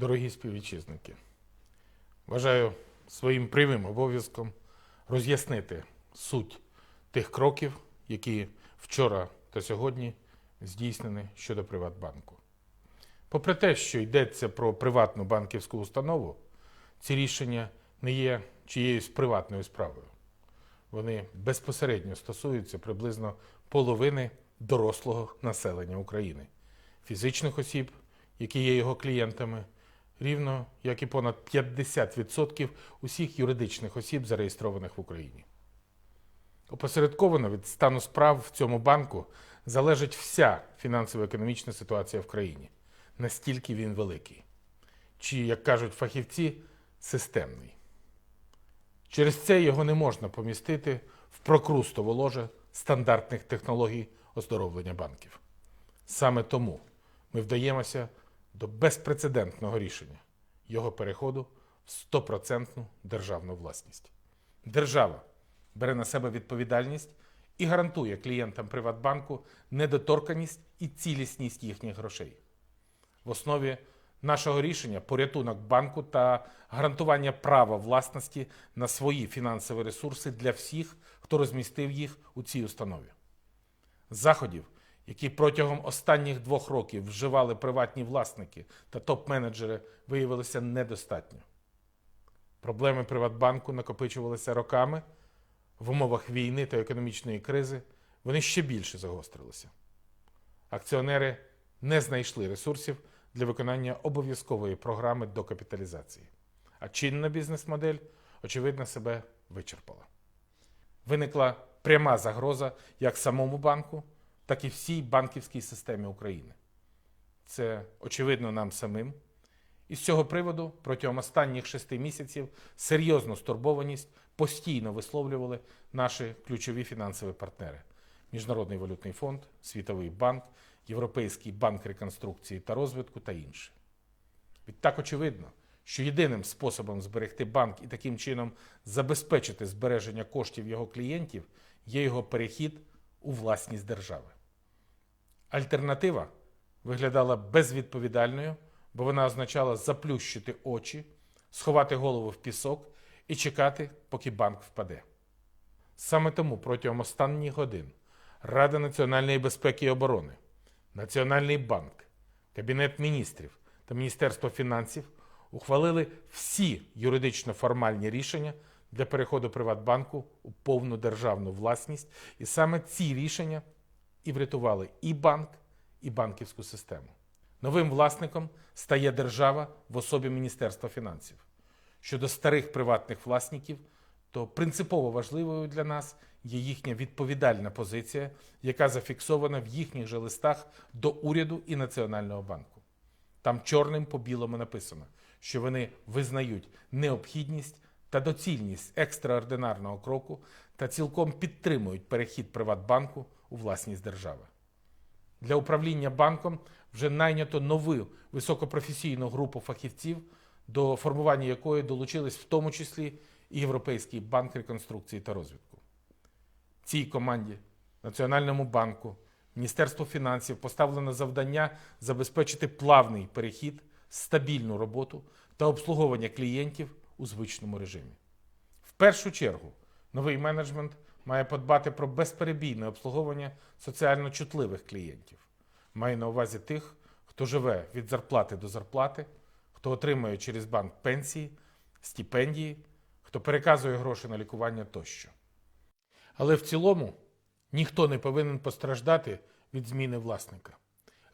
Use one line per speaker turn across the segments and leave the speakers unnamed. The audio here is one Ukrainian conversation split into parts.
Дорогі співвітчизники, вважаю своїм прямим обов'язком роз'яснити суть тих кроків, які вчора та сьогодні здійснені щодо Приватбанку. Попри те, що йдеться про приватну банківську установу, ці рішення не є чиєюсь приватною справою. Вони безпосередньо стосуються приблизно половини дорослого населення України, фізичних осіб, які є його клієнтами, рівно як і понад 50% усіх юридичних осіб, зареєстрованих в Україні. Опосередковано від стану справ в цьому банку залежить вся фінансово-економічна ситуація в країні. Настільки він великий. Чи, як кажуть фахівці, системний. Через це його не можна помістити в прокрустове ложе стандартних технологій оздоровлення банків. Саме тому ми вдаємося до безпрецедентного рішення його переходу в стопроцентну державну власність. Держава бере на себе відповідальність і гарантує клієнтам Приватбанку недоторканість і цілісність їхніх грошей. В основі нашого рішення порятунок банку та гарантування права власності на свої фінансові ресурси для всіх, хто розмістив їх у цій установі. Заходів, які протягом останніх двох років вживали приватні власники та топ-менеджери, виявилося недостатньо. Проблеми Приватбанку накопичувалися роками. В умовах війни та економічної кризи вони ще більше загострилися. Акціонери не знайшли ресурсів для виконання обов'язкової програми докапіталізації. А чинна бізнес-модель, очевидно, себе вичерпала. Виникла пряма загроза як самому банку, так і всій банківській системі України. Це очевидно нам самим. І з цього приводу протягом останніх шести місяців серйозну стурбованість постійно висловлювали наші ключові фінансові партнери: Міжнародний валютний фонд, Світовий банк, Європейський банк реконструкції та розвитку та інші. Відтак очевидно, що єдиним способом зберегти банк і таким чином забезпечити збереження коштів його клієнтів є його перехід у власність держави. Альтернатива виглядала безвідповідальною, бо вона означала заплющити очі, сховати голову в пісок і чекати, поки банк впаде. Саме тому протягом останніх годин Рада національної безпеки і оборони, Національний банк, Кабінет міністрів та Міністерство фінансів ухвалили всі юридично формальні рішення для переходу Приватбанку у повну державну власність, і саме ці рішення і врятували і банк, і банківську систему. Новим власником стає держава в особі Міністерства фінансів. Щодо старих приватних власників, то принципово важливою для нас є їхня відповідальна позиція, яка зафіксована в їхніх же листах до уряду і Національного банку. Там чорним по білому написано, що вони визнають необхідність та доцільність екстраординарного кроку та цілком підтримують перехід Приватбанку у власність держави. Для управління банком вже найнято нову високопрофесійну групу фахівців, до формування якої долучились в тому числі і Європейський банк реконструкції та розвитку. Цій команді, Національному банку, Міністерству фінансів поставлено завдання забезпечити плавний перехід, стабільну роботу та обслуговування клієнтів у звичному режимі. В першу чергу новий менеджмент має подбати про безперебійне обслуговування соціально чутливих клієнтів. Має на увазі тих, хто живе від зарплати до зарплати, хто отримує через банк пенсії, стипендії, хто переказує гроші на лікування тощо. Але в цілому ніхто не повинен постраждати від зміни власника.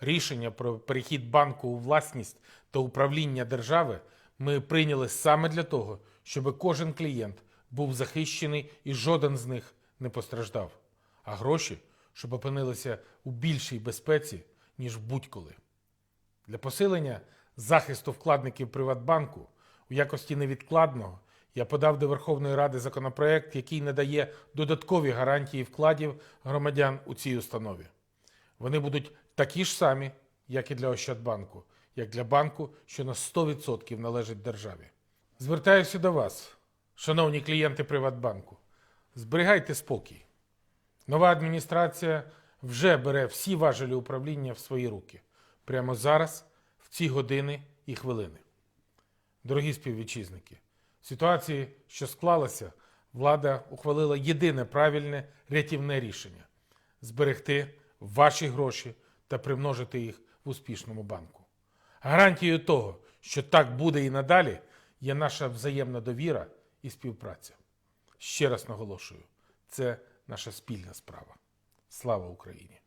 Рішення про перехід банку у власність та управління держави ми прийняли саме для того, щоб кожен клієнт був захищений і жоден з них не постраждав, а гроші, щоб опинилися у більшій безпеці, ніж будь-коли. Для посилення захисту вкладників Приватбанку у якості невідкладного я подав до Верховної Ради законопроект, який надає додаткові гарантії вкладів громадян у цій установі. Вони будуть такі ж самі, як і для Ощадбанку, як для банку, що на 100% належить державі. Звертаюся до вас, шановні клієнти Приватбанку. Зберігайте спокій. Нова адміністрація вже бере всі важелі управління в свої руки прямо зараз, в ці години і хвилини. Дорогі співвітчизники, в ситуації, що склалася, влада ухвалила єдине правильне рятівне рішення зберегти ваші гроші та примножити їх в успішному банку. Гарантією того, що так буде і надалі, є наша взаємна довіра і співпраця. Ще раз наголошую, це наша спільна справа. Слава Україні!